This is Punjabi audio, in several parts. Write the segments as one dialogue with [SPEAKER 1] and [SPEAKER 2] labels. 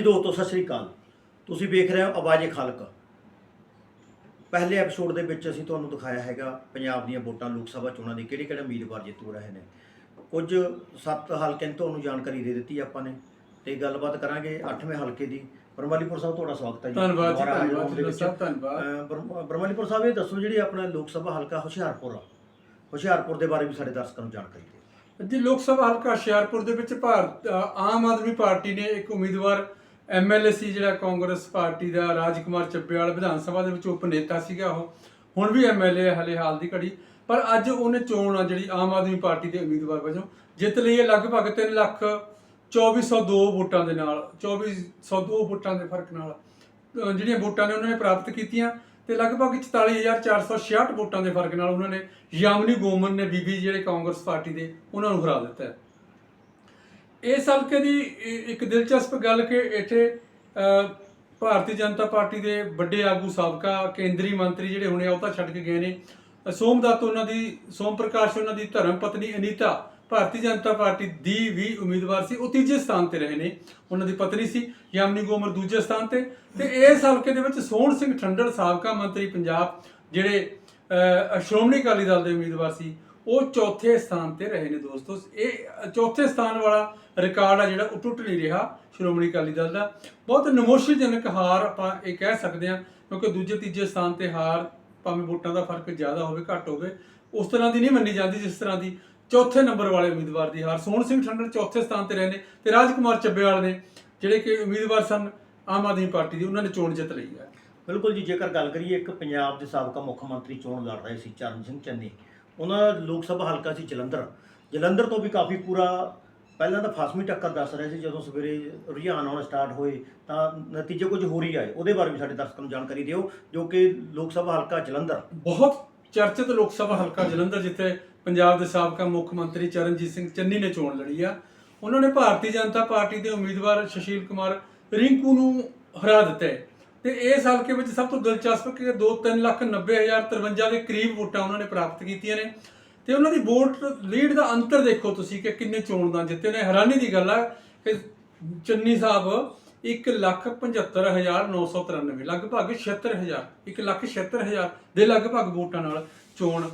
[SPEAKER 1] ਹਾਂਜੀ ਦੋਸਤੋ ਸਤਿ ਸ੍ਰੀ ਅਕਾਲ। ਤੁਸੀਂ ਵੇਖ ਰਹੇ ਹੋ ਆਵਾਜ਼ੇ ਖਲਕ। ਪਹਿਲੇ ਐਪੀਸੋਡ ਦੇ ਵਿੱਚ ਅਸੀਂ ਤੁਹਾਨੂੰ ਦਿਖਾਇਆ ਹੈਗਾ ਪੰਜਾਬ ਦੀਆਂ ਵੋਟਾਂ ਲੋਕ ਸਭਾ ਚੋਣਾਂ ਦੀ ਕਿਹੜੇ ਕਿਹੜੇ ਉਮੀਦਵਾਰ ਜਿੱਤੂ ਰਹੇ ਨੇ। ਕੁਝ ਸੱਤ ਹਲਕਿਆਂ ਦੀ ਤੁਹਾਨੂੰ ਜਾਣਕਾਰੀ ਦੇ ਦਿੱਤੀ ਆਪਾਂ ਨੇ ਤੇ ਗੱਲਬਾਤ ਕਰਾਂਗੇ 8ਵੇਂ ਹਲਕੇ ਦੀ। ਬਰਮਾਲੀਪੁਰ ਸਾਹਿਬ ਤੁਹਾਡਾ ਸਵਾਗਤ ਹੈ ਜੀ।
[SPEAKER 2] ਧੰਨਵਾਦ ਜੀ ਧੰਨਵਾਦ। ਸਾਹਿਬ ਧੰਨਵਾਦ।
[SPEAKER 1] ਬਰਮਾਲੀਪੁਰ ਸਾਹਿਬ ਇਹ ਦੱਸੋ ਜਿਹੜੀ ਆਪਣਾ ਲੋਕ ਸਭਾ ਹਲਕਾ ਹੁਸ਼ਿਆਰਪੁਰ ਆ। ਹੁਸ਼ਿਆਰਪੁਰ ਦੇ ਬਾਰੇ ਵੀ ਸਾਡੇ ਦਰਸ਼ਕਾਂ ਨੂੰ ਜਾਣਕਾਰੀ ਦਿਓ।
[SPEAKER 2] ਜੀ ਲੋਕ ਸਭਾ ਹਲਕਾ ਹੁਸ਼ਿਆਰਪੁਰ ਦੇ ਵਿੱਚ ਭਾਰਤ ਆਮ ਆਦਮੀ ਪਾਰਟੀ ਨੇ ਇੱਕ ਉਮੀਦਵਾਰ ਐਮਐਲਏ ਸੀ ਜਿਹੜਾ ਕਾਂਗਰਸ ਪਾਰਟੀ ਦਾ ਰਾਜਕੁਮਾਰ ਚੱਬੇਵਾਲ ਵਿਧਾਨ ਸਭਾ ਦੇ ਵਿੱਚ ਉਪ ਨੇਤਾ ਸੀਗਾ ਉਹ। ਹੁਣ ਵੀ ਐਮਐਲਏ ਹਲੇ ਹਾਲ ਦੀ ਘੜੀ। ਪਰ ਅੱਜ ਉਹਨੇ ਚੋਣ ਆ ਜਿਹੜੀ ਆਮ ਆਦਮੀ ਪਾਰਟੀ ਦੇ ਉਮੀਦਵਾਰ ਵਜੋਂ, ਜਿੱਤ ਲਈ ਹੈ ਲਗਭਗ 3 ਲੱਖ 2402 ਵੋਟਾਂ ਦੇ ਨਾਲ 2402 ਵੋਟਾਂ ਦੇ ਫ਼ਰਕ ਨਾਲ ਜਿਹੜੀਆਂ ਵੋਟਾਂ ਨੇ ਉਹਨਾਂ ਨੇ ਪ੍ਰਾਪਤ ਕੀਤੀਆਂ ਤੇ ਲਗਭਗ 44466 ਵੋਟਾਂ ਦੇ ਫ਼ਰਕ ਨਾਲ ਉਹਨਾਂ ਨੇ ਯਾਮਨੀ ਗੋਮਨ ਨੇ ਬੀਬੀ ਜਿਹੜੇ ਕਾਂਗਰਸ ਪਾਰਟੀ ਦੇ, ਉਹਨਾਂ ਨੂੰ ਹਰਾ ਦਿੱਤਾ ਹੈ। ਇਸ ਹਲਕੇ ਦੀ ਇੱਕ ਦਿਲਚਸਪ ਗੱਲ ਕਿ ਇੱਥੇ ਭਾਰਤੀ ਜਨਤਾ ਪਾਰਟੀ ਦੇ ਵੱਡੇ ਆਗੂ ਸਾਬਕਾ ਕੇਂਦਰੀ ਮੰਤਰੀ ਜਿਹੜੇ ਹੁਣੇ ਆ ਉਹ ਤਾਂ ਛੱਡ ਕੇ ਗਏ ਨੇ। ਅ, ਸੋਮਦੱਤ ਉਹਨਾਂ ਦੀ ਸੋਮ ਪ੍ਰਕਾਸ਼ ਉਹਨਾਂ ਦੀ ਧਰਮ ਪਤਨੀ ਅਨੀਤਾ ਭਾਰਤੀ ਜਨਤਾ ਪਾਰਟੀ ਦੀ ਵੀ ਉਮੀਦਵਾਰ ਸੀ। ਉਹ ਤੀਜੇ ਸਥਾਨ ਤੇ ਰਹੇ ਨੇ। ਉਹਨਾਂ ਦੀ ਪਤਨੀ ਸੀ ਯਾਮਨੀ ਗੋਮਰ ਦੂਜੇ ਸਥਾਨ ਤੇ। ਤੇ ਇਸ ਹਲਕੇ ਦੇ ਵਿੱਚ ਸੋਹਣ ਸਿੰਘ ਠੰਡੜ ਸਾਬਕਾ ਮੰਤਰੀ ਪੰਜਾਬ ਜਿਹੜੇ ਸ਼੍ਰੋਮਣੀ ਅਕਾਲੀ ਦਲ ਦੇ ਉਮੀਦਵਾਰ ਸੀ। ਉਹ ਚੌਥੇ ਸਥਾਨ ਤੇ ਰਹੇ ਨੇ ਦੋਸਤੋ। ਇਹ ਚੌਥੇ ਸਥਾਨ ਵਾਲਾ ਰਿਕਾਰਡ ਆ ਜਿਹੜਾ ਉਹ ਟੁੱਟ ਨਹੀਂ ਰਿਹਾ ਸ਼੍ਰੋਮਣੀ ਅਕਾਲੀ ਦਲ ਦਾ। ਬਹੁਤ ਨਮੋਸ਼ੀਜਨਕ ਹਾਰ ਆਪਾਂ ਇਹ ਕਹਿ ਸਕਦੇ ਹਾਂ, ਕਿਉਂਕਿ ਦੂਜੇ ਤੀਜੇ ਸਥਾਨ ਤੇ ਹਾਰ ਭਾਵੇਂ ਵੋਟਾਂ ਦਾ ਫ਼ਰਕ ਜ਼ਿਆਦਾ ਹੋਵੇ, ਘੱਟ ਹੋਵੇ, ਉਸ ਤਰ੍ਹਾਂ ਦੀ ਨਹੀਂ ਮੰਨੀ ਜਾਂਦੀ ਜਿਸ ਤਰ੍ਹਾਂ ਦੀ ਚੌਥੇ ਨੰਬਰ ਵਾਲੇ ਉਮੀਦਵਾਰ ਦੀ ਹਾਰ। ਸੋਹਣ ਸਿੰਘ ਠੰਡਰ ਚੌਥੇ ਸਥਾਨ ਤੇ ਰਹੇ ਨੇ ਤੇ ਰਾਜਕੁਮਾਰ ਚੱਬੇਵਾਲ ਨੇ, ਜਿਹੜੇ ਕਿ ਉਮੀਦਵਾਰ ਸਨ ਆਮ ਆਦਮੀ ਪਾਰਟੀ ਦੀ, ਉਹਨਾਂ ਨੇ ਚੋਣ ਜਿੱਤ ਲਈ ਹੈ।
[SPEAKER 1] ਬਿਲਕੁਲ ਜੀ, ਜੇਕਰ ਗੱਲ ਕਰੀਏ ਇੱਕ ਪੰਜਾਬ ਦੇ ਸਾਬਕਾ ਮੁੱਖ ਮੰਤਰੀ ਚੋਣ ਲੜ ਰਹੇ ਸੀ, ਚਰਨ ਸਿੰਘ ਚੰਨੀ। ਉਹਨਾਂ ਦਾ ਲੋਕ ਸਭਾ ਹਲਕਾ ਸੀ ਜਲੰਧਰ। ਜਲੰਧਰ ਤੋਂ ਵੀ ਕਾਫੀ ਪੂਰਾ, ਪਹਿਲਾਂ ਤਾਂ ਫਾਸਮੀ ਟੱਕਰ ਦੱਸ ਰਹੇ ਸੀ, ਜਦੋਂ ਸਵੇਰੇ ਰੁਝਾਨ ਆਉਣਾ ਸਟਾਰਟ ਹੋਏ, ਤਾਂ ਨਤੀਜੇ ਕੁਝ ਹੋਰ ਹੀ ਆਏ। ਉਹਦੇ ਬਾਰੇ ਵੀ ਸਾਡੇ ਦਰਸ਼ਕਾਂ ਨੂੰ ਜਾਣਕਾਰੀ ਦਿਓ, ਜੋ ਕਿ ਲੋਕ ਸਭਾ ਹਲਕਾ ਜਲੰਧਰ।
[SPEAKER 2] ਬਹੁਤ ਚਰਚਿਤ ਲੋਕ ਸਭਾ ਹਲਕਾ ਜਲੰਧਰ, ਜਿੱਥੇ ਪੰਜਾਬ ਦੇ ਸਾਬਕਾ ਮੁੱਖ ਮੰਤਰੀ ਚਰਨਜੀਤ ਸਿੰਘ ਚੰਨੀ ਨੇ ਚੋਣ ਲੜੀ ਆ। ਉਹਨਾਂ ਨੇ ਭਾਰਤੀ ਜਨਤਾ ਪਾਰਟੀ ਦੇ ਉਮੀਦਵਾਰ ਸੁਸ਼ੀਲ ਕੁਮਾਰ ਰਿੰਕੂ ਨੂੰ ਹਰਾ ਦਿੱਤਾ ਹੈ। ਤੇ ਇਸ ਹਲਕੇ ਵਿੱਚ ਸਭ ਤੋਂ ਦਿਲਚਸਪ ਕਿ 2,90,053 ਦੇ ਕਰੀਬ ਵੋਟਾਂ ਉਹਨਾਂ ਨੇ ਪ੍ਰਾਪਤ ਕੀਤੀਆਂ ਨੇ। ਤੇ ਉਹਨਾਂ ਦੀ ਵੋਟ ਲੀਡ ਦਾ ਅੰਤਰ ਦੇਖੋ ਤੁਸੀਂ ਕਿ ਕਿੰਨੇ ਚੋਣ ਦਾ ਜਿੱਤੇ ਨੇ। ਹੈਰਾਨੀ ਦੀ ਗੱਲ ਆ ਕਿ ਚੰਨੀ ਸਾਹਿਬ 1,75,993 ਲਗਭਗ 76000 1,76,000 ਦੇ ਲਗਭਗ ਵੋਟਾਂ ਨਾਲ ਚੋਣ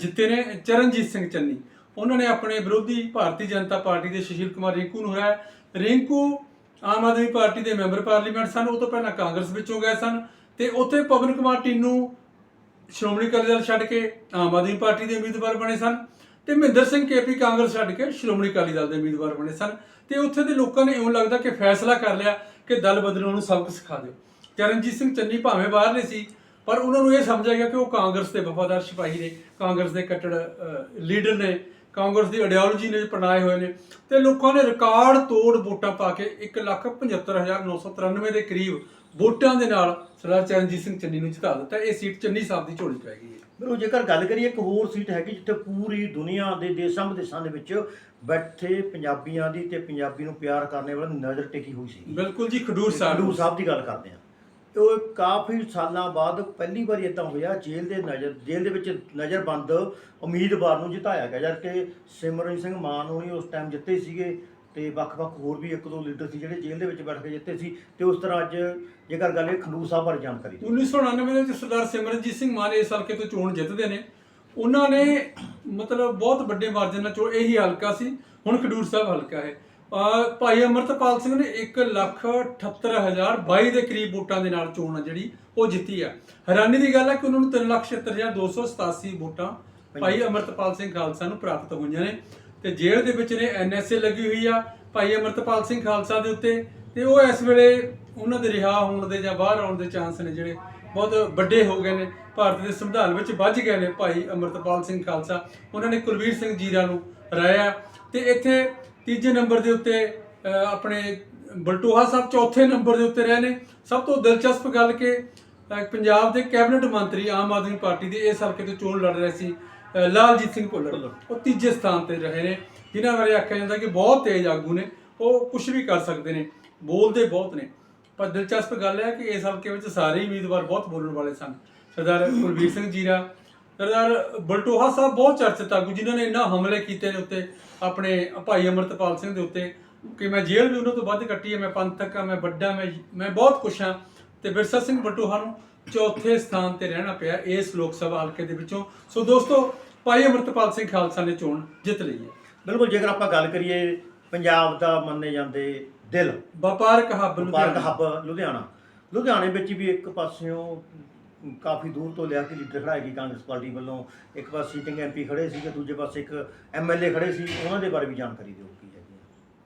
[SPEAKER 2] ਜਿੱਤੇ ਨੇ ਚਰਨਜੀਤ ਸਿੰਘ ਚੰਨੀ। ਉਹਨਾਂ ਨੇ ਆਪਣੇ ਵਿਰੋਧੀ ਭਾਰਤੀ ਜਨਤਾ ਪਾਰਟੀ ਦੇ ਸੁਸ਼ੀਲ ਕੁਮਾਰ ਰਿੰਕੂ ਨੂੰ ਹਰਾਇਆ। ਰਿੰਕੂ ਆਮ ਆਦਮੀ ਪਾਰਟੀ ਦੇ ਮੈਂਬਰ ਪਾਰਲੀਮੈਂਟ ਸਨ, ਉਹ ਤੋਂ ਪਹਿਲਾਂ ਕਾਂਗਰਸ ਵਿੱਚੋਂ ਗਏ ਸਨ ਤੇ ਉੱਥੇ ਪਵਨ ਕੁਮਾਰ ਟੀਨੂ ਸ਼੍ਰੋਮਣੀ ਅਕਾਲੀ ਦਲ ਛੱਡ ਕੇ ਆਮ ਆਦਮੀ ਪਾਰਟੀ ਦੇ ਉਮੀਦਵਾਰ ਬਣੇ ਸਨ ਤੇ ਮਹਿੰਦਰ ਸਿੰਘ ਕੇਪੀ ਕਾਂਗਰਸ ਛੱਡ ਕੇ ਸ਼੍ਰੋਮਣੀ ਅਕਾਲੀ ਦਲ ਦੇ ਉਮੀਦਵਾਰ ਬਣੇ ਸਨ ਤੇ ਉੱਥੇ ਦੇ ਲੋਕਾਂ ਨੇ ਇਉਂ ਲੱਗਦਾ ਕਿ ਫੈਸਲਾ ਕਰ ਲਿਆ ਕਿ ਦਲ ਬਦਲਣ ਨੂੰ ਸਬਕ ਸਿਖਾ ਦਿਓ। ਚਰਨਜੀਤ ਸਿੰਘ ਚੰਨੀ ਭਾਵੇਂ ਬਾਹਰ ਨਹੀਂ ਸੀ, ਪਰ ਉਹਨਾਂ ਨੂੰ ਇਹ ਸਮਝਿਆ ਗਿਆ ਕਿ ਉਹ ਕਾਂਗਰਸ ਦੇ ਵਫਾਦਾਰ ਸਿਪਾਹੀ ਨੇ, ਕਾਂਗਰਸ ਦੇ ਕੱਟੜ ਲੀਡਰ ਨੇ ਕਾਂਗਰਸ ਦੀ ਆਈਡੀਓਲੋਜੀ ਨੇ ਅਪਣਾਏ ਹੋਏ ਨੇ ਤੇ ਲੋਕਾਂ ਨੇ ਰਿਕਾਰਡ ਤੋੜ ਵੋਟਾਂ ਪਾ ਕੇ 1,75,993 ਦੇ ਕਰੀਬ ਵੋਟਾਂ ਦੇ ਨਾਲ ਸਰਦਾਰ ਚਰਨਜੀਤ ਸਿੰਘ ਚੰਨੀ ਨੂੰ ਜਿਤਾ ਦਿੱਤਾ। ਇਹ ਸੀਟ ਚੰਨੀ ਸਾਹਿਬ ਦੀ ਝੋਲੀ ਪੈ ਗਈ ਹੈ।
[SPEAKER 1] ਬਿਲਕੁਲ ਜੇਕਰ ਗੱਲ ਕਰੀਏ ਇੱਕ ਹੋਰ ਸੀਟ ਹੈਗੀ ਜਿੱਥੇ ਪੂਰੀ ਦੁਨੀਆ ਦੇ ਦੇਸ਼ਾਂ ਵਿਦੇਸ਼ਾਂ ਦੇ ਵਿੱਚ ਬੈਠੇ ਪੰਜਾਬੀਆਂ ਦੀ ਤੇ ਪੰਜਾਬੀ ਨੂੰ ਪਿਆਰ ਕਰਨ ਵਾਲੇ ਦੀ ਨਜ਼ਰ ਟਿਕੀ ਹੋਈ ਸੀ।
[SPEAKER 2] ਬਿਲਕੁਲ ਜੀ ਖਡੂਰ ਸਾਹਿਬ
[SPEAKER 1] ਖਡੂਰ ਸਾਹਿਬ ਦੀ ਗੱਲ ਕਰਦੇ ਹਾਂ। ਉਹ ਕਾਫੀ ਸਾਲਾਂ ਬਾਅਦ ਪਹਿਲੀ ਵਾਰੀ ਇਦਾਂ ਹੋਇਆ, ਜੇਲ੍ਹ ਦੇ ਨਜ਼ਰ, ਜੇਲ੍ਹ ਦੇ ਵਿੱਚ ਨਜ਼ਰਬੰਦ ਉਮੀਦਵਾਰ ਨੂੰ ਜਿਤਾਇਆ ਗਿਆ ਜਦ ਕਿ ਸਿਮਰਨ ਸਿੰਘ ਮਾਨ ਹੋਣੀ ਉਸ ਟਾਈਮ ਜਿੱਤੇ ਸੀਗੇ ਤੇ ਵੱਖ-ਵੱਖ ਹੋਰ ਵੀ ਇੱਕ ਦੋ ਲੀਡਰ ਸੀ ਜਿਹੜੇ ਜੇਲ੍ਹ ਦੇ ਵਿੱਚ ਬੈਠ ਕੇ ਜਿੱਤੇ ਸੀ ਤੇ ਉਸ ਤਰ੍ਹਾਂ ਅੱਜ ਜੇਕਰ ਗੱਲ ਇਹ ਖਡੂਰ ਸਾਹਿਬ ਬਾਰੇ ਜਾਣਕਾਰੀ ਦਿਓ।
[SPEAKER 2] 1999 ਦੇ ਵਿੱਚ ਸਰਦਾਰ ਸਿਮਰਨਜੀਤ ਸਿੰਘ ਮਾਨ ਇਸ ਹਲਕੇ ਤੋਂ ਚੋਣ ਜਿੱਤਦੇ ਨੇ। ਉਹਨਾਂ ਨੇ ਮਤਲਬ ਬਹੁਤ ਵੱਡੇ ਮਾਰਜਨ ਨਾਲ ਚੋਣ ਇਹੀ ਹਲਕਾ ਸੀ। ਹੁਣ ਖਡੂਰ ਸਾਹਿਬ ਹਲਕਾ ਹੈ। ਭਾਈ ਅਮਰਤਪਾਲ ਸਿੰਘ ਨੇ 1,78,022 ਦੇ ਕਰੀਬ ਵੋਟਾਂ ਦੇ ਨਾਲ ਚੋਣ ਆ ਜਿਹੜੀ ਉਹ ਜਿੱਤੀ ਆ। ਹੈਰਾਨੀ ਦੀ ਗੱਲ ਹੈ ਕਿ ਉਹਨਾਂ ਨੂੰ 3,76,287 ਵੋਟਾਂ ਭਾਈ ਅਮਰਤਪਾਲ ਸਿੰਘ ਖਾਲਸਾ ਨੂੰ ਪ੍ਰਾਪਤ ਹੋਈਆਂ ਨੇ ਤੇ ਜੇਲ੍ਹ ਦੇ ਵਿੱਚ ਨੇ ਐਨਐਸਏ ਲੱਗੀ ਹੋਈ ਆ ਭਾਈ ਅਮਰਤਪਾਲ ਸਿੰਘ ਖਾਲਸਾ ਦੇ ਉੱਤੇ ਤੇ ਉਹ ਇਸ ਵੇਲੇ ਉਹਨਾਂ ਦੇ ਰਿਹਾ ਹੋਣ ਦੇ ਜਾਂ ਬਾਹਰ ਆਉਣ ਦੇ ਚਾਂਸ ਨੇ ਜਿਹੜੇ ਬਹੁਤ ਵੱਡੇ ਹੋ ਗਏ ਨੇ ਭਾਰਤ ਦੇ ਸੰਵਿਧਾਨ ਵਿੱਚ ਵੱਜ ਗਏ ਨੇ ਭਾਈ ਅਮਰਤਪਾਲ ਸਿੰਘ ਖਾਲਸਾ। ਉਹਨਾਂ ਨੇ ਕੁਲਵੀਰ ਸਿੰਘ ਜੀਰਾ ਨੂੰ ਹਰਾਇਆ ਤੇ ਇੱਥੇ ਤੀਜੇ ਨੰਬਰ ਦੇ ਉੱਤੇ ਆਪਣੇ ਬਲਟੋਹਾ ਸਾਹਿਬ ਚੌਥੇ ਨੰਬਰ ਦੇ ਉੱਤੇ ਰਹੇ ਨੇ। ਸਭ ਤੋਂ ਦਿਲਚਸਪ ਗੱਲ ਕਿ ਪੰਜਾਬ ਦੇ ਕੈਬਨਿਟ ਮੰਤਰੀ ਆਮ ਆਦਮੀ ਪਾਰਟੀ ਦੇ ਇਸ ਹਲਕੇ ਤੋਂ ਚੋਣ ਲੜ ਰਹੇ ਸੀ ਲਾਲਜੀਤ ਸਿੰਘ ਭੁੱਲਰ। ਉਹ ਤੀਜੇ ਸਥਾਨ ਤੇ ਰਹੇ ਨੇ ਜਿਨ੍ਹਾਂ ਬਾਰੇ ਆਖਿਆ ਜਾਂਦਾ ਕਿ ਬਹੁਤ ਤੇਜ਼ ਆਗੂ ਨੇ ਉਹ ਕੁਝ ਵੀ ਕਰ ਸਕਦੇ ਨੇ ਬੋਲਦੇ ਬਹੁਤ ਨੇ। ਪਰ ਦਿਲਚਸਪ ਗੱਲ ਹੈ ਕਿ ਇਸ ਹਲਕੇ ਵਿੱਚ ਸਾਰੇ ਉਮੀਦਵਾਰ ਬਹੁਤ ਬੋਲਣ ਵਾਲੇ ਸਨ। ਸਰਦਾਰ ਕੁਲਵੀਰ ਸਿੰਘ ਜੀਰਾ ਸਰਦਾਰ ਬਲਟੋਹਾ ਸਾਹਿਬ ਬਹੁਤ ਚਰਚਿਤ ਆਗੂ ਜਿਨ੍ਹਾਂ ਨੇ ਇੰਨਾ ਹਮਲੇ ਕੀਤੇ ਨੇ ਉੱਤੇ ਆਪਣੇ ਭਾਈ ਅਮਰਤਪਾਲ ਸਿੰਘ ਦੇ ਉੱਤੇ ਕਿ ਮੈਂ ਜੇਲ੍ਹ ਵੀ ਉਹਨਾਂ ਤੋਂ ਵੱਧ ਕੱਟੀ ਹੈ ਮੈਂ ਪੰਥਕ ਆ ਮੈਂ ਵੱਡਾ ਮੈਂ ਮੈਂ ਬਹੁਤ ਖੁਸ਼ ਹਾਂ। ਤੇ ਬਿਰਸਾ ਸਿੰਘ ਬਟੂਹਾ ਨੂੰ ਚੌਥੇ ਸਥਾਨ ਤੇ ਰਹਿਣਾ ਪਿਆ ਇਸ ਲੋਕ ਸਭਾ ਹਲਕੇ ਦੇ ਵਿੱਚੋਂ। ਸੋ ਦੋਸਤੋ ਭਾਈ ਅਮਰਤਪਾਲ ਸਿੰਘ ਖਾਲਸਾ ਨੇ ਚੋਣ ਜਿੱਤ ਲਈ ਹੈ।
[SPEAKER 1] ਬਿਲਕੁਲ ਜੇਕਰ ਆਪਾਂ ਗੱਲ ਕਰੀਏ ਪੰਜਾਬ ਦਾ ਮੰਨੇ ਜਾਂਦੇ ਦਿਲ
[SPEAKER 2] ਵਪਾਰਕ ਹੱਬ
[SPEAKER 1] ਵਪਾਰਕ ਹੱਬ ਲੁਧਿਆਣਾ। ਲੁਧਿਆਣੇ ਵਿੱਚ ਵੀ ਇੱਕ ਪਾਸਿਓਂ ਕਾਫੀ ਦੂਰ ਤੋਂ ਲਿਆ ਕੇ ਲੀਡਰ ਖੜਾਏ ਗਈ ਕਾਂਗਰਸ ਪਾਰਟੀ ਵੱਲੋਂ। ਇੱਕ ਪਾਸੇ ਸੀਟਿੰਗ ਐਮਪੀ ਖੜੇ ਸੀ ਤੇ ਦੂਜੇ ਪਾਸੇ ਇੱਕ ਐਮਐਲਏ ਖੜੇ ਸੀ। ਉਹਨਾਂ ਦੇ ਬਾਰੇ ਵੀ ਜਾਣਕਾਰੀ ਦਿਓ ਕੀ ਹੈ।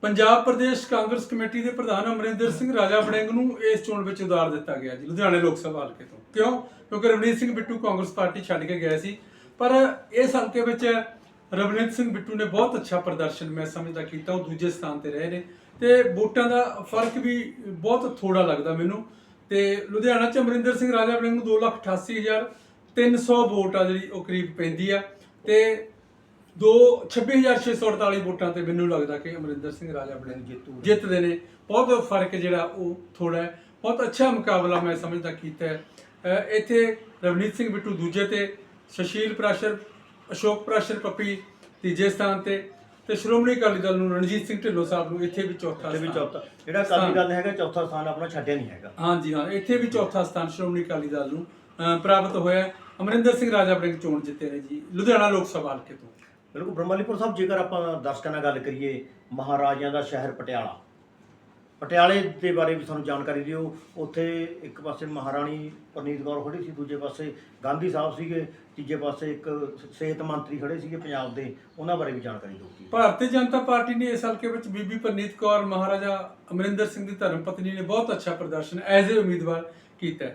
[SPEAKER 2] ਪੰਜਾਬ ਪ੍ਰਦੇਸ਼ ਕਾਂਗਰਸ ਕਮੇਟੀ ਦੇ ਪ੍ਰਧਾਨ ਅਮਰਿੰਦਰ ਸਿੰਘ ਰਾਜਾ ਵੜਿੰਗ ਨੂੰ ਇਸ ਚੋਣ ਵਿੱਚ ਉਤਾਰ ਦਿੱਤਾ ਗਿਆ ਜੀ, ਲੁਧਿਆਣੇ ਲੋਕ ਸਭਾ ਹਲਕੇ ਤੋਂ। ਕਿਉਂ? ਕਿਉਂਕਿ ਰਵਨੀਤ ਸਿੰਘ ਬਿੱਟੂ ਕਾਂਗਰਸ ਪਾਰਟੀ ਛੱਡ ਕੇ ਗਏ ਸੀ। ਪਰ ਇਸ ਹਲਕੇ ਵਿੱਚ ਰਵਨੀਤ ਸਿੰਘ ਬਿੱਟੂ ਨੇ ਬਹੁਤ ਅੱਛਾ ਪ੍ਰਦਰਸ਼ਨ ਮੈਂ ਸਮਝਦਾ ਕੀਤਾ, ਉਹ ਦੂਜੇ ਸਥਾਨ ਤੇ ਰਹੇ ਨੇ। ਤੇ ਵੋਟਾਂ ਦਾ ਫ਼ਰਕ ਵੀ ਬਹੁਤ ਥੋੜਾ ਲੱਗਦਾ ਮੈਨੂੰ। ਤੇ ਲੁਧਿਆਣਾ ਚ ਅਮਰਿੰਦਰ ਸਿੰਘ ਰਾਜਾ ਵੜਿੰਗ ਨੂੰ 288300 ਵੋਟ ਆ ਜਿਹੜੀ ਉਹ ਕਰੀਬ ਪੈਂਦੀ ਆ ਤੇ ਦੋ 26648 ਵੋਟਾਂ ਤੇ ਮੈਨੂੰ ਲੱਗਦਾ ਕਿ ਅਮਰਿੰਦਰ ਸਿੰਘ ਰਾਜਾ ਵੜਿੰਗ
[SPEAKER 1] ਜਿੱਤੂ
[SPEAKER 2] ਜਿੱਤਦੇ ਨੇ। ਬਹੁਤ ਫ਼ਰਕ ਜਿਹੜਾ ਉਹ ਥੋੜਾ ਹੈ। ਬਹੁਤ ਅੱਛਾ ਮੁਕਾਬਲਾ ਮੈਂ ਸਮਝਦਾ ਕੀਤਾ ਹੈ। ਇੱਥੇ ਰਵਨੀਤ ਸਿੰਘ ਬਿੱਟੂ ਦੂਜੇ ਤੇ, ਸੁਸ਼ੀਲ ਪ੍ਰਾਸ਼ਰ, ਅਸ਼ੋਕ ਪ੍ਰਾਸ਼ਰ ਪੱਪੀ ਤੀਜੇ ਸਥਾਨ ਤੇ ਤੇ ਸ਼੍ਰੋਮਣੀ ਅਕਾਲੀ ਦਲ ਨੂੰ ਰਣਜੀਤ ਸਿੰਘ ਢਿੱਲੋਂ ਸਾਹਿਬ ਨੂੰ ਇੱਥੇ ਵੀ ਚੌਥਾ
[SPEAKER 1] ਤੇ ਵੀ
[SPEAKER 2] ਸਥਾਨ।
[SPEAKER 1] ਚੌਥਾ ਜਿਹੜਾ ਅਕਾਲੀ ਦਲ ਹੈਗਾ ਚੌਥਾ ਸਥਾਨ ਆਪਣਾ ਛੱਡਿਆ ਨਹੀਂ ਹੈਗਾ
[SPEAKER 2] ਹਾਂਜੀ ਹਾਂ ਇੱਥੇ ਵੀ ਚੌਥਾ ਸਥਾਨ ਸ਼੍ਰੋਮਣੀ ਅਕਾਲੀ ਦਲ ਨੂੰ ਅਹ ਪ੍ਰਾਪਤ ਹੋਇਆ ਹੈ। ਅਮਰਿੰਦਰ ਸਿੰਘ ਰਾਜਾ ਵੜਿੰਗ ਚੋਣ ਜਿੱਤੇ ਨੇ ਜੀ ਲੁਧਿਆਣਾ ਲੋਕ ਸਭਾ ਹਲਕੇ ਤੋਂ
[SPEAKER 1] ਬਿਲਕੁਲ ਬ੍ਰਹਮਲੀਪੁਰ ਸਾਹਿਬ ਜੇਕਰ ਆਪਾਂ ਦਰਸ਼ਕਾਂ ਨਾਲ ਗੱਲ ਕਰੀਏ ਮਹਾਰਾਜਿਆਂ ਦਾ ਸ਼ਹਿਰ ਪਟਿਆਲਾ ਪਟਿਆਲੇ ਦੇ ਬਾਰੇ ਵੀ ਸਾਨੂੰ ਜਾਣਕਾਰੀ ਦਿਓ। ਉੱਥੇ ਇੱਕ ਪਾਸੇ ਮਹਾਰਾਣੀ ਪਰਨੀਤ ਕੌਰ ਖੜੀ ਸੀ, ਦੂਜੇ ਪਾਸੇ ਗਾਂਧੀ ਸਾਹਿਬ ਸੀਗੇ, ਤੀਜੇ ਪਾਸੇ ਇੱਕ ਸਿਹਤ ਮੰਤਰੀ ਖੜੇ ਸੀਗੇ ਪੰਜਾਬ ਦੇ। ਉਹਨਾਂ ਬਾਰੇ ਵੀ ਜਾਣਕਾਰੀ ਦਿਓ
[SPEAKER 2] ਭਾਰਤੀ ਜਨਤਾ ਪਾਰਟੀ ਨੇ ਇਸ ਹਲਕੇ ਵਿੱਚ ਬੀਬੀ ਪਰਨੀਤ ਕੌਰ, ਮਹਾਰਾਜਾ ਅਮਰਿੰਦਰ ਸਿੰਘ ਦੀ ਧਰਮ ਪਤਨੀ ਨੇ ਬਹੁਤ ਅੱਛਾ ਪ੍ਰਦਰਸ਼ਨ ਐਜ਼ ਏ ਉਮੀਦਵਾਰ ਕੀਤਾ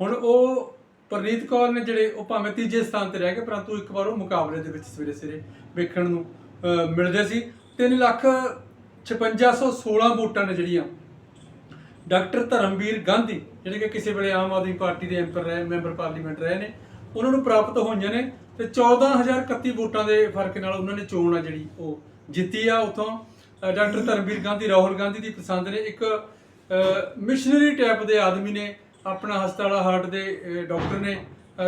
[SPEAKER 2] ਹੁਣ ਉਹ ਪਰਨੀਤ ਕੌਰ ਨੇ ਜਿਹੜੇ ਉਹ ਭਾਵੇਂ ਤੀਜੇ ਸਥਾਨ ਤੇ ਰਹਿ ਗਏ, ਪਰੰਤੂ ਇੱਕ ਵਾਰ ਉਹ ਮੁਕਾਬਲੇ ਦੇ ਵਿੱਚ ਸਵੇਰੇ ਸਵੇਰੇ ਵੇਖਣ ਨੂੰ ਮਿਲਦੇ ਸੀ। 3 ਲੱਖ 5616 ਵੋਟਾਂ ਨੇ ਜਿਹੜੀਆਂ ਡਾਕਟਰ ਧਰਮਵੀਰ ਗਾਂਧੀ, ਜਿਹੜੇ ਕਿ ਕਿਸੇ ਵੇਲੇ ਆਮ ਆਦਮੀ ਪਾਰਟੀ ਦੇ ਐਮਪਰ ਰਹੇ, ਮੈਂਬਰ ਪਾਰਲੀਮੈਂਟ ਰਹੇ ਨੇ, ਉਹਨਾਂ ਨੂੰ ਪ੍ਰਾਪਤ ਹੋਈਆਂ ਨੇ ਤੇ 14031 ਵੋਟਾਂ ਦੇ ਫ਼ਰਕ ਨਾਲ ਉਹਨਾਂ ਨੇ ਚੋਣ ਆ ਜਿਹੜੀ ਉਹ ਜਿੱਤੀ ਆ ਉਥੋਂ। ਡਾਕਟਰ ਧਰਮਵੀਰ ਗਾਂਧੀ, ਰਾਹੁਲ ਗਾਂਧੀ ਦੀ ਪਸੰਦ ਨੇ। ਇੱਕ ਮਿਸ਼ਨਰੀ ਟਾਈਪ ਦੇ ਆਦਮੀ ਨੇ, ਆਪਣਾ ਹਸਪਤਾਲਾ ਹਾਰਟ ਦੇ ਡਾਕਟਰ ਨੇ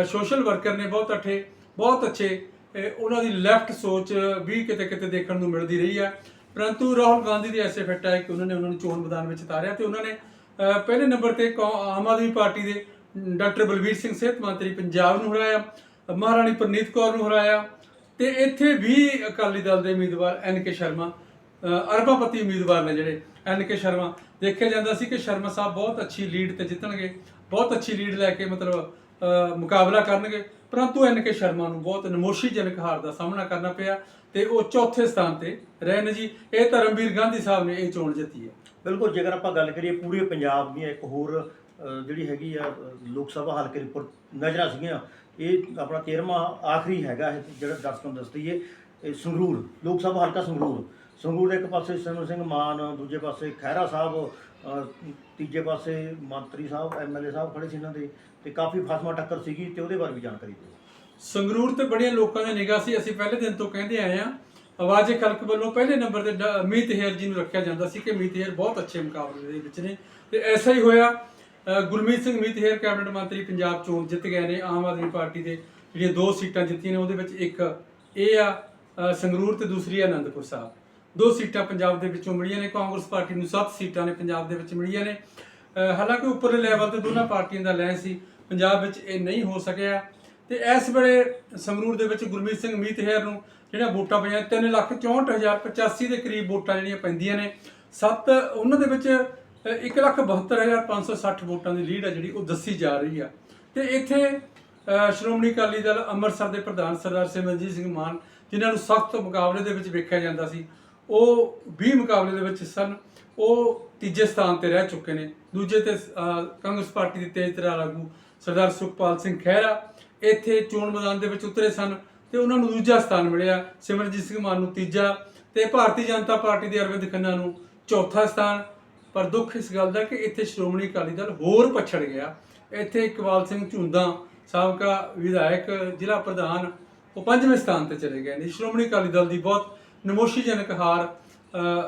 [SPEAKER 2] ਸੋਸ਼ਲ ਵਰਕਰ ਨੇ, ਬਹੁਤ ਅੱਠੇ, ਬਹੁਤ ਅੱਛੇ ਉਹਨਾਂ ਦੀ ਲੈਫਟ ਸੋਚ ਵੀ ਕਿਤੇ ਕਿਤੇ ਦੇਖਣ ਨੂੰ ਮਿਲਦੀ ਰਹੀ ਆ। ਪਰੰਤੂ ਰਾਹੁਲ ਗਾਂਧੀ ਦੀ ਐਸੇ ਫਿੱਟ ਹੈ ਕਿ ਉਹਨਾਂ ਨੇ ਉਹਨਾਂ ਨੂੰ ਚੋਣ ਮੈਦਾਨ ਵਿੱਚ ਉਤਾਰਿਆ ਤੇ ਉਹਨਾਂ ਨੇ ਪਹਿਲੇ ਨੰਬਰ ਤੇ ਕੌ- ਆਮ ਆਦਮੀ ਪਾਰਟੀ ਦੇ ਡਾਕਟਰ ਬਲਵੀਰ ਸਿੰਘ ਸਿਹਤ ਮੰਤਰੀ ਪੰਜਾਬ ਨੂੰ ਹਰਾਇਆ, ਮਹਾਰਾਣੀ ਪ੍ਰਨੀਤ ਕੌਰ ਨੂੰ ਹਰਾਇਆ ਤੇ ਇੱਥੇ ਵੀ ਅਕਾਲੀ ਦਲ ਦੇ ਉਮੀਦਵਾਰ ਐਨ ਕੇ ਸ਼ਰਮਾ, ਅਹ, ਅਰਬਾਪਤੀ ਉਮੀਦਵਾਰ ਨੇ ਜਿਹੜੇ ਐਨ ਕੇ ਸ਼ਰਮਾ। ਦੇਖਿਆ ਜਾਂਦਾ ਸੀ ਕਿ ਸ਼ਰਮਾ ਸਾਹਿਬ ਬਹੁਤ ਅੱਛੀ ਲੀਡ ਤੇ ਜਿੱਤਣਗੇ, ਬਹੁਤ ਅੱਛੀ ਲੀਡ ਲੈ ਕੇ ਮਤਲਬ ਮੁਕਾਬਲਾ ਕਰਨਗੇ, ਪਰੰਤੂ ਐਨ ਕੇ ਸ਼ਰਮਾ ਨੂੰ ਬਹੁਤ ਨਮੋਸ਼ੀਜਨਕ ਹਾਰ ਦਾ ਸਾਹਮਣਾ ਕਰਨਾ ਪਿਆ। ਤੇ ਉਹ ਚੌਥੇ ਸਥਾਨ ਤੇ ਰਹੇ ਨੇ ਜੀ, ਇਹ ਧਰਮਵੀਰ ਗਾਂਧੀ ਸਾਹਿਬ ਨੇ ਇਹ ਚੋਣ ਜਿੱਤੀ ਹੈ।
[SPEAKER 1] ਬਿਲਕੁਲ, ਜੇਕਰ ਆਪਾਂ ਗੱਲ ਕਰੀਏ ਪੂਰੇ ਪੰਜਾਬ ਦੀਆਂ, ਇੱਕ ਹੋਰ ਜਿਹੜੀ ਹੈਗੀ ਆ ਲੋਕ ਸਭਾ ਹਲਕੇ ਦੇ ਉੱਪਰ ਨਜ਼ਰਾਂ ਸੀਗੀਆਂ, ਇਹ ਆਪਣਾ 13ਵਾਂ ਆਖਰੀ ਹੈਗਾ ਇਹ, ਜਿਹੜਾ ਦਰਸ਼ਕਾਂ ਨੂੰ ਦੱਸਦੀ ਦਈਏ ਇਹ ਸੰਗਰੂਰ, ਲੋਕ ਸਭਾ ਹਲਕਾ ਸੰਗਰੂਰ। ਸੰਗਰੂਰ ਦੇ ਇੱਕ ਪਾਸੇ ਸਿਮਰਨ ਸਿੰਘ ਮਾਨ, ਦੂਜੇ ਪਾਸੇ ਖਹਿਰਾ ਸਾਹਿਬ ਤੀਜੇ ਪਾਸੇ ਮੰਤਰੀ ਸਾਹਿਬ ਐਮਐਲਏ ਸਾਹਿਬ ਖੜੇ ਸੀ ਇਹਨਾਂ ਦੇ, ਤੇ ਕਾਫੀ ਫਾਸਮਾ ਟੱਕਰ ਸੀਗੀ, ਤੇ ਉਹਦੇ ਬਾਰੇ ਵੀ ਜਾਣਕਾਰੀ ਦਿਓ।
[SPEAKER 2] ਸੰਗਰੂਰ ਤੇ ਬੜੀਆਂ ਲੋਕਾਂ ਦੀ ਨਿਗਾਹ ਸੀ। ਅਸੀਂ ਪਹਿਲੇ ਦਿਨ ਤੋਂ ਕਹਿੰਦੇ ਆਏ ਆ ਆਵਾਜ਼ੇ ਕਲਕ ਵੱਲੋਂ ਪਹਿਲੇ ਨੰਬਰ ਤੇ ਡ- ਮੀਤ ਹੇਰ ਜੀ ਨੂੰ ਰੱਖਿਆ ਜਾਂਦਾ ਸੀ ਕਿ ਮੀਤ ਹੇਰ ਬਹੁਤ ਅੱਛੇ ਮੁਕਾਬਲੇ ਦੇ ਵਿੱਚ ਨੇ। ਤੇ ਐਸਾ ਹੀ ਹੋਇਆ ਗੁਰਮੀਤ ਸਿੰਘ ਮੀਤ ਹੇਰ ਕੈਬਨਿਟ ਮੰਤਰੀ ਪੰਜਾਬ ਚੋਣ ਜਿੱਤ ਗਏ ਨੇ। ਆਮ ਆਦਮੀ ਪਾਰਟੀ ਦੇ ਜਿਹੜੀਆਂ ਦੋ ਸੀਟਾਂ ਜਿੱਤੀਆਂ ਨੇ, ਉਹਦੇ ਵਿੱਚ ਇੱਕ ਇਹ ਆ ਸੰਗਰੂਰ ਤੇ ਦੂਸਰੀ ਆ ਆਨੰਦਪੁਰ ਸਾਹਿਬ। ਦੋ ਸੀਟਾਂ ਪੰਜਾਬ ਦੇ ਵਿੱਚੋਂ ਮਿਲੀਆਂ ਨੇ। ਕਾਂਗਰਸ ਪਾਰਟੀ ਨੂੰ ਸੱਤ ਸੀਟਾਂ ਨੇ ਪੰਜਾਬ ਦੇ ਵਿੱਚ ਮਿਲੀਆਂ ਨੇ। ਹਾਲਾਂਕਿ ਉੱਪਰਲੇ ਲੈਵਲ ਤੇ ਦੋਨਾਂ ਪਾਰਟੀਆਂ ਦਾ ਲੈਣ ਸੀ। ਪੰਜਾਬ ਵਿੱਚ ਇਹ ਨਹੀਂ ਹੋ ਸਕਿਆ। ਤੇ ਇਸ ਵੇਲੇ ਸੰਗਰੂਰ ਦੇ ਵਿੱਚ ਗੁਰਮੀਤ ਸਿੰਘ ਮੀਤ ਹੈਰ ਨੂੰ ਜਿਹੜਾ ਵੋਟਾਂ ਪਈਆਂ 364085 ਦੇ ਕਰੀਬ ਵੋਟਾਂ ਜਿਹੜੀਆਂ ਪੈਂਦੀਆਂ ਨੇ, ਸੱਤ, ਉਹਨਾਂ ਦੇ ਵਿੱਚ 172560 ਵੋਟਾਂ ਦੀ ਲੀਡ ਆ ਜਿਹੜੀ ਉਹ ਦੱਸੀ ਜਾ ਰਹੀ ਆ। ਤੇ ਇੱਥੇ ਸ਼੍ਰੋਮਣੀ ਅਕਾਲੀ ਦਲ ਅੰਮ੍ਰਿਤਸਰ ਦੇ ਪ੍ਰਧਾਨ ਸਰਦਾਰ ਸਿਮਰਨਜੀਤ ਸਿੰਘ ਮਾਨ, ਜਿਨ੍ਹਾਂ ਨੂੰ ਸਖਤ ਮੁਕਾਬਲੇ ਦੇ ਵਿੱਚ ਵੇਖਿਆ ਜਾਂਦਾ ਸੀ, ਉਹ 20 ਮੁਕਾਬਲੇ ਦੇ ਵਿੱਚ ਸਨ, ਉਹ ਤੀਜੇ ਸਥਾਨ ਤੇ ਰਹਿ ਚੁੱਕੇ ਨੇ। ਦੂਜੇ ਤੇ ਕਾਂਗਰਸ ਪਾਰਟੀ ਦੇ ਤੇਜ ਤਰਾਰ ਆਗੂ ਸਰਦਾਰ ਸੁਖਪਾਲ ਸਿੰਘ ਖਹਿਰਾ ਇੱਥੇ ਚੋਣ ਮੈਦਾਨ ਦੇ ਵਿੱਚ ਉਤਰੇ ਸਨ ਤੇ ਉਹਨਾਂ ਨੂੰ ਦੂਜਾ ਸਥਾਨ ਮਿਲਿਆ ਸਿਮਰਜੀਤ ਸਿੰਘ ਮਾਨ ਨੂੰ ਤੀਜਾ ਤੇ ਭਾਰਤੀ ਜਨਤਾ ਪਾਰਟੀ ਦੇ ਅਰਵਿੰਦ ਖੰਨਾ ਨੂੰ ਚੌਥਾ ਸਥਾਨ। ਪਰ ਦੁੱਖ ਇਸ ਗੱਲ ਦਾ ਕਿ ਇੱਥੇ ਸ਼੍ਰੋਮਣੀ ਅਕਾਲੀ ਦਲ ਹੋਰ ਪਛੜ ਗਿਆ। ਇੱਥੇ ਇਕਬਾਲ ਸਿੰਘ ਝੁੰਦਾ ਸਾਬਕਾ ਵਿਧਾਇਕ, ਜ਼ਿਲ੍ਹਾ ਪ੍ਰਧਾਨ ਉਹ ਪੰਜਵੇਂ ਸਥਾਨ ਤੇ ਚਲੇ ਗਏ ਨੇ। ਸ਼੍ਰੋਮਣੀ ਅਕਾਲੀ ਦਲ ਦੀ ਬਹੁਤ ਨਮੋਸ਼ੀਜਨਕ ਹਾਰ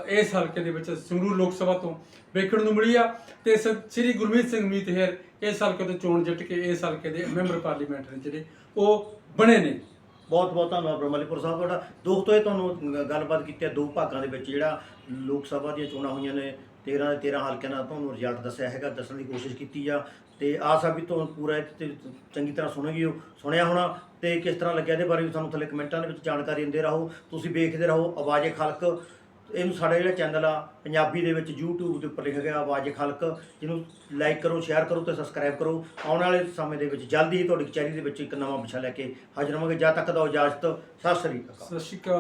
[SPEAKER 2] ਇਸ ਹਲਕੇ ਦੇ ਵਿੱਚ ਸੰਗਰੂਰ ਲੋਕ ਸਭਾ ਤੋਂ ਵੇਖਣ ਨੂੰ ਮਿਲੀ ਆ ਤੇ ਸ- ਸ੍ਰੀ ਗੁਰਮੀਤ ਸਿੰਘ ਮੀਤਹਿਰ ਇਸ ਹਲਕੇ ਤੋਂ ਚੋਣ ਜਿੱਤ ਕੇ ਇਸ ਹਲਕੇ ਦੇ ਮੈਂਬਰ ਪਾਰਲੀਮੈਂਟ ਨੇ ਜਿਹੜੇ ਉਹ ਬਣੇ ਨੇ।
[SPEAKER 1] ਬਹੁਤ ਬਹੁਤ ਧੰਨਵਾਦ ਬ੍ਰਹਮਲੀਪੁਰ ਸਾਹਿਬ ਤੁਹਾਡਾ। ਦੋਸਤੋ ਇਹ ਤੁਹਾਨੂੰ ਗੱਲਬਾਤ ਕੀਤੀ ਹੈ ਦੋ ਭਾਗਾਂ ਦੇ ਵਿੱਚ ਜਿਹੜਾ ਲੋਕ ਸਭਾ ਦੀਆਂ ਚੋਣਾਂ ਹੋਈਆਂ ਨੇ 13 ਦੇ 13 ਹਲਕਿਆਂ ਦਾ ਤੁਹਾਨੂੰ ਰਿਜ਼ਲਟ ਦੱਸਿਆ ਹੈਗਾ, ਦੱਸਣ ਦੀ ਕੋਸ਼ਿਸ਼ ਕੀਤੀ ਆ ਤੇ ਆਸ ਆ ਵੀ ਤੁਹਾਨੂੰ ਪੂਰਾ ਇਹ ਤੇ ਚੰਗੀ ਤਰ੍ਹਾਂ ਸੁਣੋਗੇ ਹੋ ਸੁਣਿਆ ਹੋਣਾ ਤੇ ਕਿਸ ਤਰ੍ਹਾਂ ਲੱਗਿਆ ਇਹਦੇ ਬਾਰੇ ਵੀ ਸਾਨੂੰ ਥੱਲੇ ਕਮੈਂਟਾਂ ਦੇ ਵਿੱਚ ਜਾਣਕਾਰੀ ਦਿੰਦੇ ਰਹੋ, ਤੁਸੀਂ ਵੇਖਦੇ ਰਹੋ ਆਵਾਜ਼ੇ ਖਲਕ। ਇਹਨੂੰ ਸਾਡਾ ਜਿਹੜਾ ਚੈਨਲ ਆ, ਪੰਜਾਬੀ ਦੇ ਵਿੱਚ YouTube ਦੇ ਉੱਪਰ ਲਿਖਿਆ ਗਿਆ, ਆਵਾਜ਼ ਖਲਕ ਜਿਹਨੂੰ ਲਾਈਕ ਕਰੋ ਸ਼ੇਅਰ ਕਰੋ ਤੇ ਸਬਸਕ੍ਰਾਈਬ ਕਰੋ। ਆਉਣ ਵਾਲੇ ਸਮੇਂ ਦੇ ਵਿੱਚ ਜਲਦੀ ਹੀ ਤੁਹਾਡੀ ਕਚਹਿਰੀ ਦੇ ਵਿੱਚ ਇੱਕ ਨਵਾਂ ਵਿਸ਼ਾ ਲੈ ਕੇ ਹਾਜ਼ਰ ਹੋਵਾਂਗੇ। ਜਦ ਤੱਕ ਦਾ ਇਜਾਜ਼ਤ, ਸਤਿ ਸ੍ਰੀ ਅਕਾਲ।
[SPEAKER 2] ਸਤਿ ਸ਼੍ਰੀ ਅਕਾਲ।